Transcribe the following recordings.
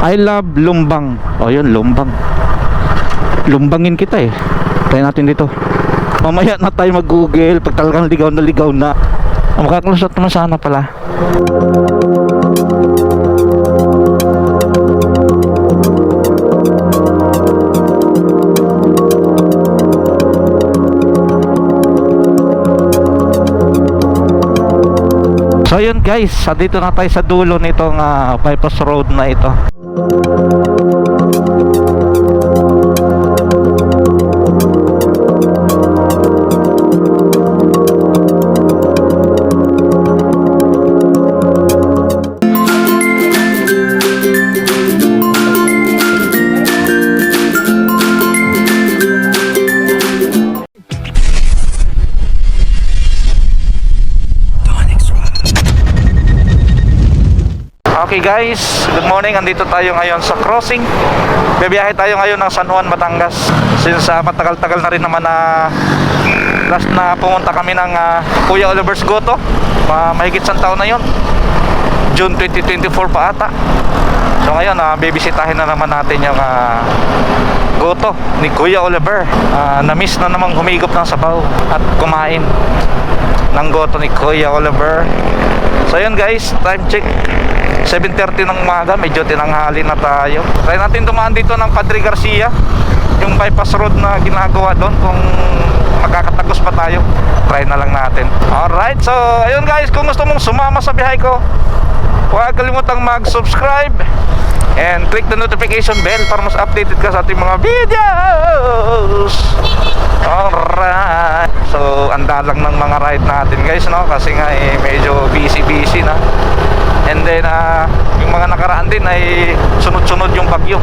I love Lumbang. O yun, Lumbang. Lumbangin kita eh. Tayo natin dito. Mamaya na tayo mag-google pag talagang ligaw na ligaw na. Ang makakalusot naman sana pala. So yun guys, dito na tayo sa dulo nitong ah, bypass road na ito. Okay guys, good morning. Andito tayo ngayon sa crossing. Bibiyahe tayo ngayon ng San Juan, Batangas. Since uh, matagal-tagal na rin naman na last na pumunta kami ng ah, Kuya Oliver's Goto. Ma mahigit sa taon na yon. June 2024 pa ata. So ngayon, uh, bibisitahin na naman natin yung ah, Goto ni Kuya Oliver. Ah, na-miss na namang humigop ng sabaw at kumain ng Goto ni Kuya Oliver. So yun guys, time check 7.30 ng umaga, medyo tinanghali na tayo. Try natin dumaan dito ng Padre Garcia. Yung bypass road na ginagawa doon Kung makakatagos pa tayo Try na lang natin. Alright, so ayun guys Kung gusto mong sumama sa bihay ko Huwag kalimutang mag-subscribe And click the notification bell Para mas updated ka sa ating mga videos Alright So, andalang ng mga ride natin guys no Kasi nga eh, medyo busy-busy na And then ah, yung mga nakaraan din ay sunod-sunod yung bagyo.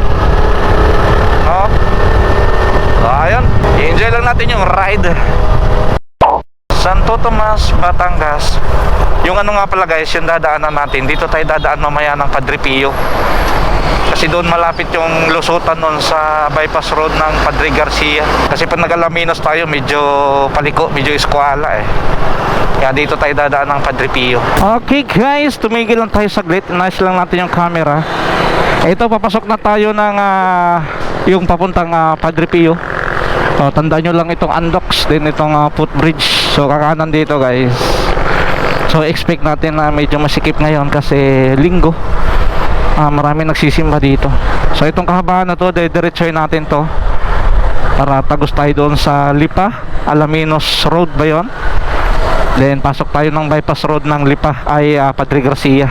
No? So, ayun. I-enjoy lang natin yung ride. Santo Tomas, Batangas. Yung ano nga pala guys, yung dadaanan natin. Dito tayo dadaan mamaya ng Padre Pio. Kasi doon malapit yung lusutan nun sa bypass road ng Padre Garcia. Kasi pag nag-Alaminos tayo, medyo paliko, medyo eskwala eh. Kaya dito tayo dadaan ng Padre Pio. Okay guys, tumigil lang tayo saglit. Nice lang natin yung camera. Ito, papasok na tayo ng ah, yung papuntang ah, Padre Pio. O, tandaan nyo lang itong unlocks din itong ah, footbridge. So, kakanan dito guys. So, expect natin na medyo masikip ngayon kasi linggo. Ah, marami nagsisimba dito. So, itong kahabaan na to, diretsoy natin to. Para tagos tayo doon sa Lipa, Alaminos Road ba yun? Then pasok tayo ng bypass road ng Lipa ay ah, Padre Garcia.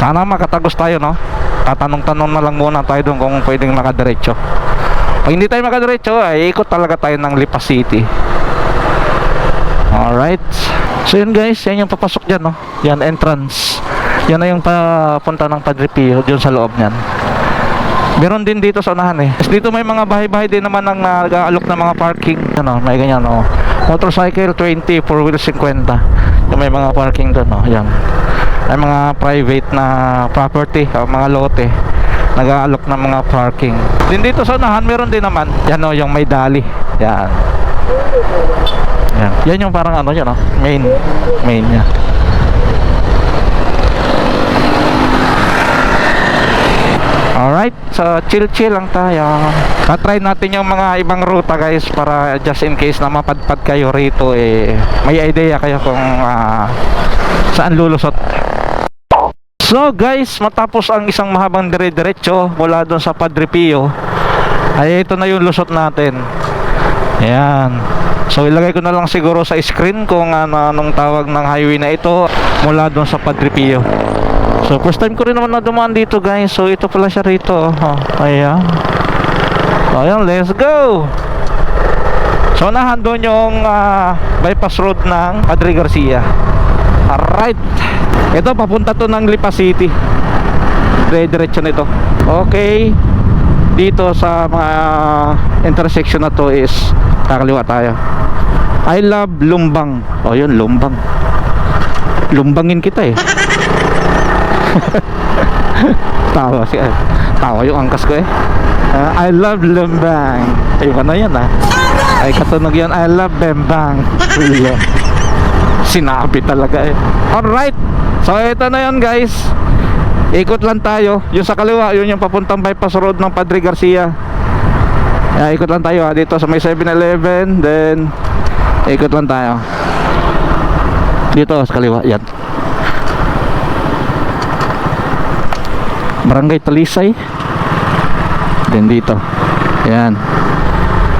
Sana makatagos tayo no. Tatanong-tanong na lang muna tayo doon kung pwedeng makadiretso. Pag hindi tayo makadiretso, ay ikot talaga tayo ng Lipa City. Alright. So yun guys, yan yung papasok dyan no. Yan entrance. Yan na yung papunta ng Padre Pio dyan sa loob niyan. Meron din dito sa unahan eh. Tapos dito may mga bahay-bahay din naman ng nag-aalok ng mga parking. Ano, may ganyan oh. Motorcycle 20, four wheel 50. Yung may mga parking doon oh. Yan. May mga private na property, o mga lote. Nag-aalok ng mga parking. Din dito sa unahan meron din naman. Yan oh, yung may dali. Yan. Yan. Yan yung parang ano yun oh. Main. Main niya. Alright, so chill-chill lang tayo. Tatry natin yung mga ibang ruta guys para just in case na mapadpad kayo rito eh may idea kayo kung ah, saan lulusot. So guys, matapos ang isang mahabang dire-diretso mula doon sa Padre Pio, ay ito na yung lusot natin. Ayan. So ilagay ko na lang siguro sa screen kung ano anong tawag ng highway na ito mula doon sa Padre Pio. So first time ko rin naman na dumaan dito guys. So ito pala siya rito. Oh, ayan. So, ayan, let's go. So nahan doon yung ah, bypass road ng Padre Garcia. Alright. Ito papunta to ng Lipa City. Dire-diretso nito. Okay. Dito sa mga intersection na to is kakaliwa tayo. I love Lumbang. Oh, yun, Lumbang. Lumbangin kita eh. tawa si tawa yung angkas ko eh Ah, I love Lumbang ay ano yan ah ay katunog yan I love Bembang Ulo. sinabi talaga eh alright so ito na yan guys Ikot lang tayo. Yung sa kaliwa, yun yung papuntang bypass road ng Padre Garcia. Yeah, ikot lang tayo ha. Dito sa may 7-Eleven. Then, ikot lang tayo. Dito sa kaliwa. Yan. Barangay Talisay. Then dito. Yan.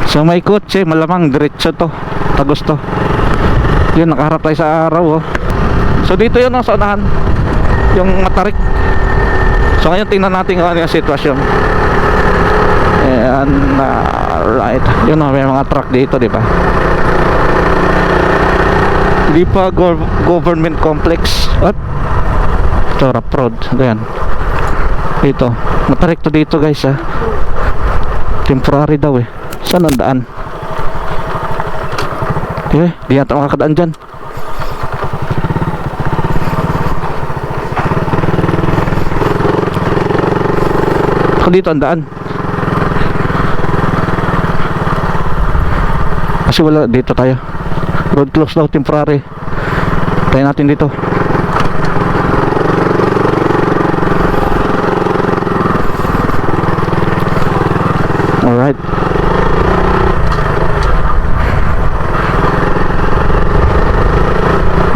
So may kotse, malamang diretso to. Tagos to. Yun, nakaharap tayo sa araw oh. So dito yun oh, sa. Yung matarik. So ngayon tingnan natin kung ano yung sitwasyon. And uh, right. Yun oh, may mga truck dito, di ba? Lipa Gov- Government Complex. What? Ito, Rap Road. Ayan. Dito. Matarik to dito guys ha. Temporary daw eh. Saan ang daan? Eh, di yata makakadaan dyan. Ako dito ang daan. Kasi wala dito tayo. Road close daw temporary. Tayo natin dito. Alright.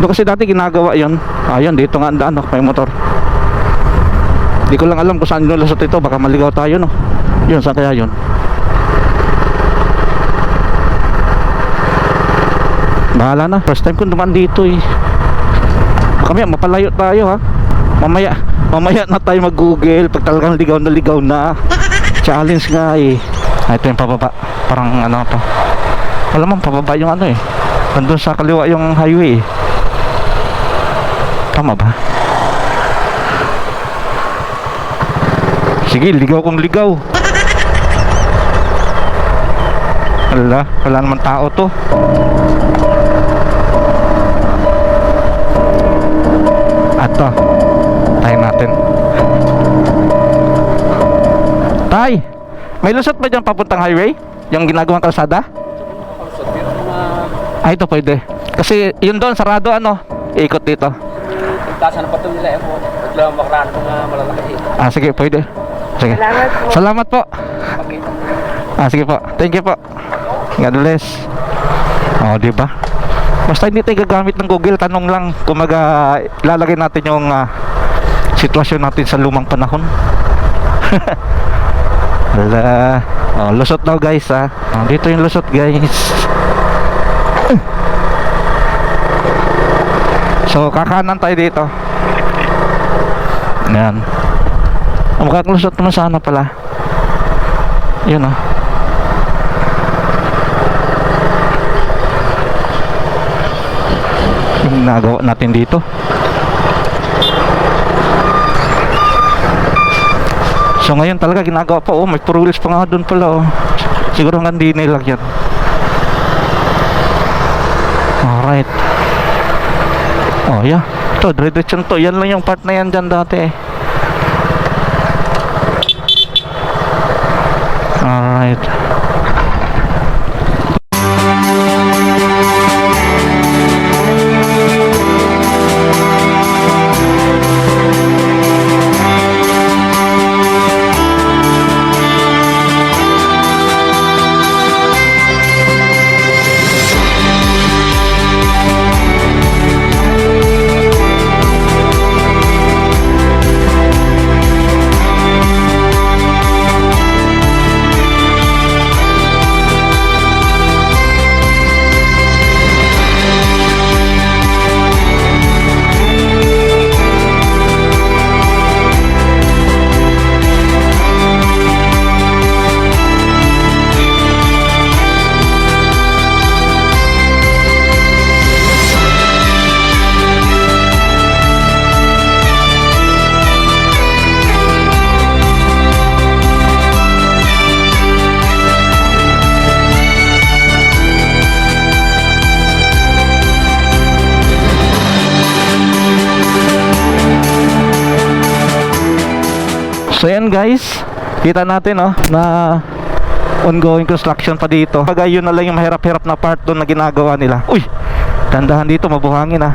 Doon kasi dati ginagawa yon. Ayun, dito nga ang daan, no? may motor. Di ko lang alam kung saan nilusot ito. Baka maligaw tayo, no? Yun, saan kaya yun? Bahala na. First time ko duman dito, eh. Mamaya, mapalayo tayo, ha? Mamaya, mamaya na tayo mag-google pag talagang ligaw na ligaw na. Challenge nga, eh. Ah, ito yung pababa. Parang ano pa. Wala man, pababa yung ano, eh. Nandun sa kaliwa yung highway, eh. Tama ba? Sige, ligaw kong ligaw. Wala, wala naman tao to. Ato. Tayo natin. Tay, may lusot ba dyan papuntang highway? Yung ginagawang kalsada? Ay, ito pwede. Kasi yun doon, sarado ano, ikot dito. Tasan pa ito nila eh po. Naglang makaraan mga malalaki. Ah, sige, pwede. Sige. Salamat po. Salamat po. Mo. Ah, sige po. Thank you po. God bless. Oh, di ba? Basta hindi tayo gagamit ng Google, tanong lang kung maga lalagay natin yung ah, sitwasyon natin sa lumang panahon. Wala. Oh, lusot daw guys ah. Oh, dito yung lusot guys. So, kakanan tayo dito. Yan. Ang makakalusot naman sana pala. Yun ah. Yung nagawa natin dito. So ngayon talaga ginagawa pa oh, may purulis pa nga doon pala oh. Siguro hanggang di nilagyan. Alright. Oh yeah. Ito, dire-diretso to. Yan lang yung part na yan dyan dati eh. So yan guys, kita natin oh na ongoing construction pa dito. Bagay yun na lang yung mahirap-hirap na part doon na ginagawa nila. Uy, dandahan dito, mabuhangin ah.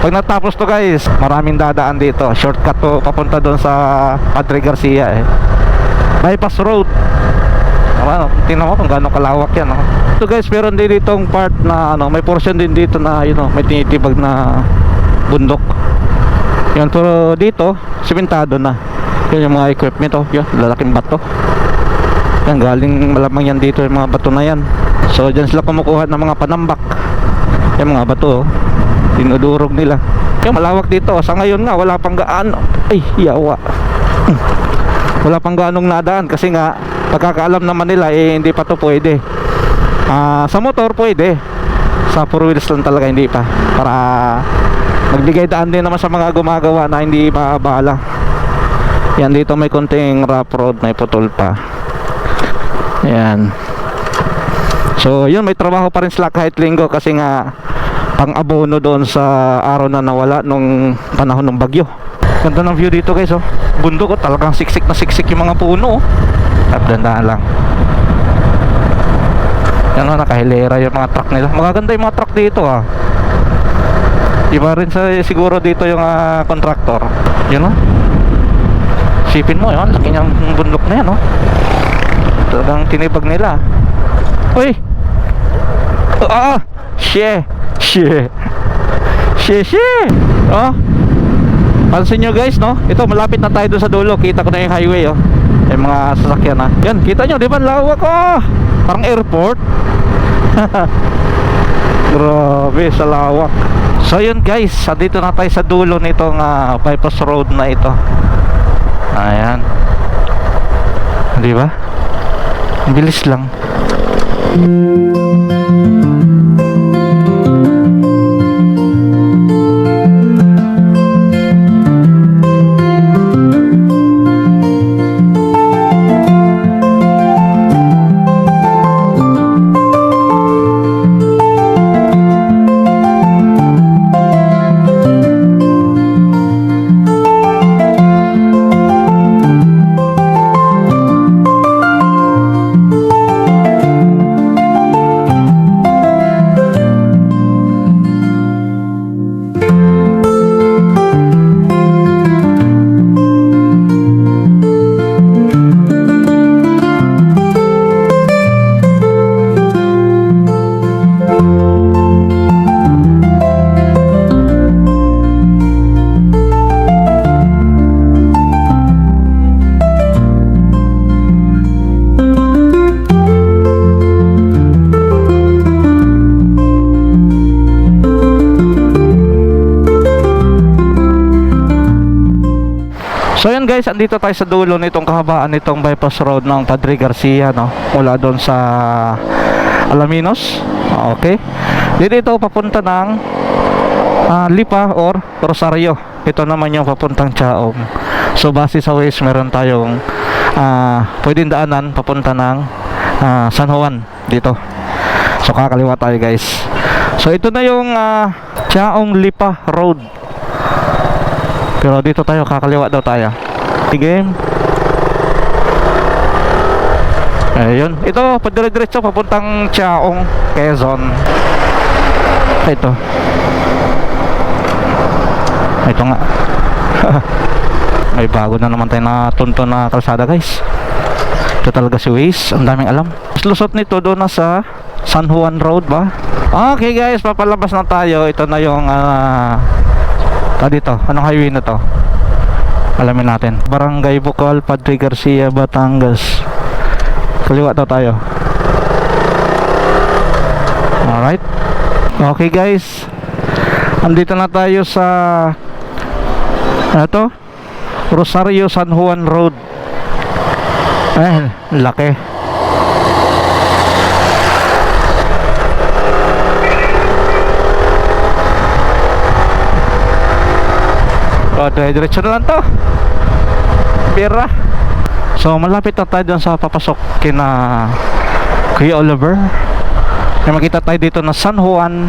Pag natapos to guys, maraming dadaan dito. Shortcut to papunta doon sa Padre Garcia eh. Bypass Road. Ano, tingnan mo kung gaano kalawak yan. No? So guys, meron din ditong part na ano, may portion din dito na you know, may tinitibag na bundok. Yun, pero dito, simentado na. Yun yung mga equipment oh. Yun, lalaking bato. Yan, galing malamang yan dito yung mga bato na yan. So, dyan sila kumukuha ng mga panambak. Yung mga bato oh. Dinudurog nila. Yung malawak dito. Sa ngayon nga, wala pang gaano. Ay, yawa. wala pang gaanong nadaan kasi nga pagkakaalam naman nila eh hindi pa to pwede Ah, sa motor pwede sa four wheels lang talaga hindi pa para magbigay daan din naman sa mga gumagawa na hindi maabala yan dito may konting rough road may putol pa yan so yun may trabaho pa rin sila kahit linggo kasi nga pang abono doon sa araw na nawala nung panahon ng bagyo ganda ng view dito guys oh bundok oh talagang siksik na siksik yung mga puno oh at dandaan lang yan o, nakahilera yung mga truck nila. Magaganda yung mga truck dito ah. Iba rin sa siguro dito yung ah, contractor. Yun o. Sipin mo yun, laki niyang bundok na yan o. Talagang tinibag nila. Uy! Ah! She! She! She! She! Oh! Pansin nyo guys no? Ito malapit na tayo doon sa dulo. Kita ko na yung highway oh. Yung mga sasakyan na. Yan, kita nyo, di ba? Lawak oh! Parang airport. Grabe, sa lawak. So yun guys, dito na tayo sa dulo nitong ah, bypass road na ito. Ayan. Di ba? Bilis lang. So yan guys, andito tayo sa dulo nitong kahabaan nitong bypass road ng Padre Garcia no. Mula doon sa Alaminos. Okay. Dito ito papunta ng ah, Lipa or Rosario. Ito naman yung papuntang Chaong. So base sa Waze meron tayong ah, pwedeng daanan papunta ng ah, San Juan dito. So kakaliwa tayo guys. So ito na yung ah, Chaong Lipa Road. Pero dito tayo, kakaliwa daw tayo. Game. Ayun. Ito, padire-diretso papuntang Chaong, Quezon. Ito. Ito nga. May bago na naman tayo na tunto na kalsada guys. Ito talaga si Waze. Ang daming alam. Lusot nito doon na sa San Juan Road ba? Okay guys, papalabas na tayo. Ito na yung ah, Ah, dito. Anong highway na to? Alamin natin. Barangay Bukal, Padre Garcia, Batangas. Kaliwa daw tayo. Alright. Okay guys. Andito na tayo sa ano to? Rosario San Juan Road. Eh, laki. O, dire-diretso na lang to. Bira. So, malapit na tayo dun sa papasok kina Kuya Oliver. May makita tayo dito na San Juan.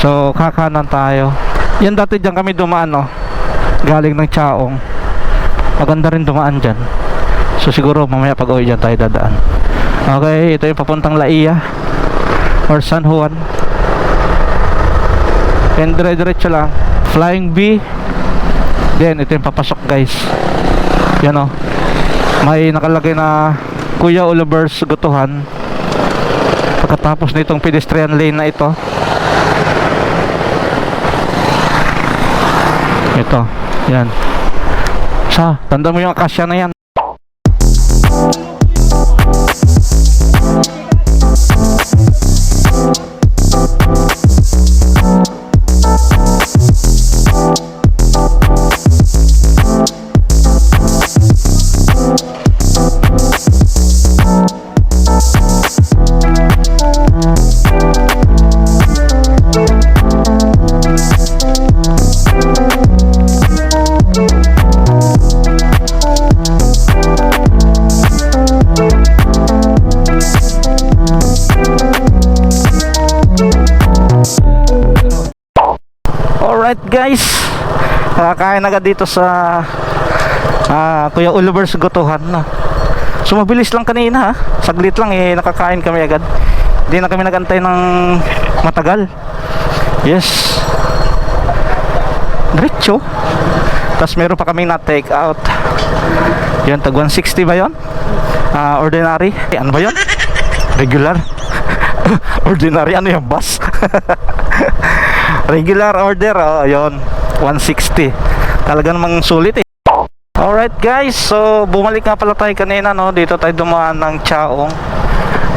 So, kakanan tayo. Yan dati dyan kami dumaan, no? Galing ng Chaong. Maganda rin dumaan dyan. So, siguro mamaya pag uwi dyan tayo dadaan. Okay, ito yung papuntang Laia or San Juan. Then dire-diretso lang. Flying V. Then ito yung papasok guys. Yan o. May nakalagay na Kuya Oliver's Gutuhan. Pagkatapos nitong pedestrian lane na ito. Ito. Yan. Sa, tanda mo yung akasya na yan. Nakakain agad dito sa ah, Kuya Oliver's Gotohan na Sumabilis lang kanina ha? Saglit lang eh nakakain kami agad. Hindi na kami nagantay ng matagal. Yes. Diretso. Tapos meron pa kami na take out Yan tag 160 ba yon? Ah, ordinary. Ano ba yon? Regular. Ordinary ano yung bus? Regular order, oh, ayun. 160. Talaga namang sulit eh. Alright guys, so bumalik nga pala tayo kanina no. Dito tayo dumaan ng Chaong.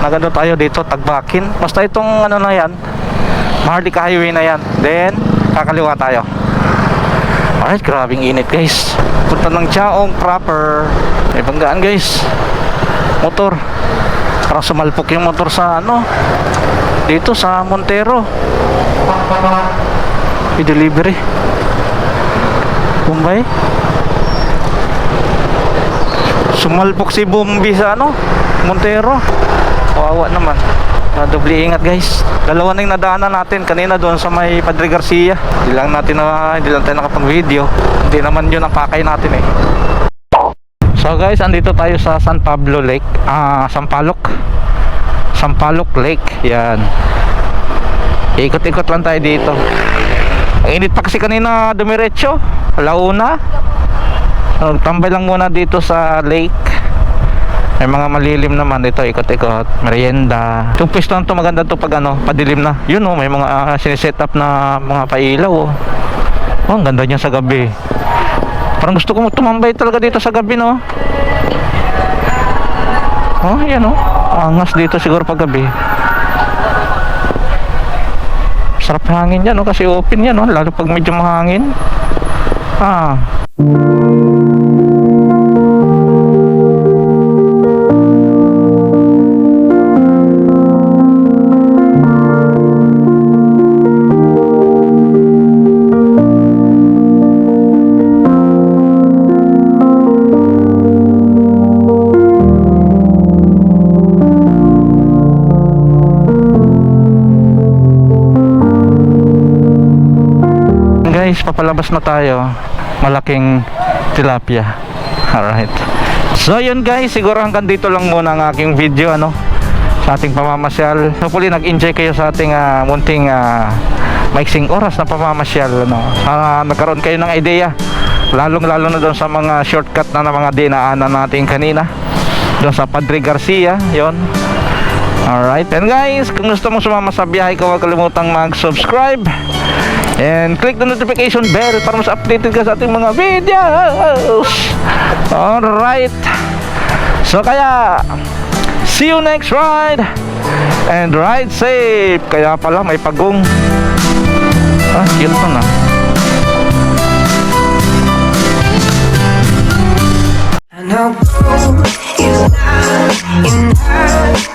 Nagano tayo dito, Tagbakin. Basta itong ano na yan, Mahardika Highway na yan. Then, kakaliwa tayo. Alright, grabing init guys. Punta ng Chaong proper. May banggaan guys. Motor. Parang sumalpok yung motor sa ano. Dito sa Montero. I-delivery. Kumbay. Sumalpok si Bumbi sa ano? Montero. Kawawa naman. Na doble ingat guys. Dalawa na yung nadaanan natin kanina doon sa may Padre Garcia. Hindi lang natin na hindi lang tayo nakapag-video. Hindi naman yun ang pakay natin eh. So guys, andito tayo sa San Pablo Lake. Ah, Sampaloc. Sampaloc Lake. Yan. Ikot-ikot lang tayo dito. Ang init pa kasi kanina dumiretso. Alauna. Nagtambay lang muna dito sa lake. May mga malilim naman dito, ikot-ikot, merienda. Yung pwesto to maganda to pag ano, padilim na. Yun oh, may mga uh, siniset up na mga pailaw oh. Oh, ang ganda niya sa gabi. Parang gusto ko tumambay talaga dito sa gabi no. Oh, yan oh. Angas dito siguro pag gabi. Sarap hangin yan, no? kasi open yan, no? lalo pag medyo mahangin. Ah. Guys, papalabas na tayo. Malaking tilapia. Alright. So yun guys, siguro hanggang dito lang muna ang aking video ano sa ating pamamasyal. Hopefully nag-enjoy kayo sa ating ah, munting ah, maiksing oras na pamamasyal ano. Sana nagkaroon kayo ng idea. Lalong lalo na doon sa mga shortcut na, na mga dinaanan natin kanina. Doon sa Padre Garcia, yon. Alright, and guys, kung gusto mong sumama sa biyahe ko, huwag kalimutang mag-subscribe And click the notification bell para mas updated ka sa ating mga videos. Alright. So kaya, see you next ride. And ride safe. Kaya pala may pagong. Ah, cute na. Ah. I know you lie, you.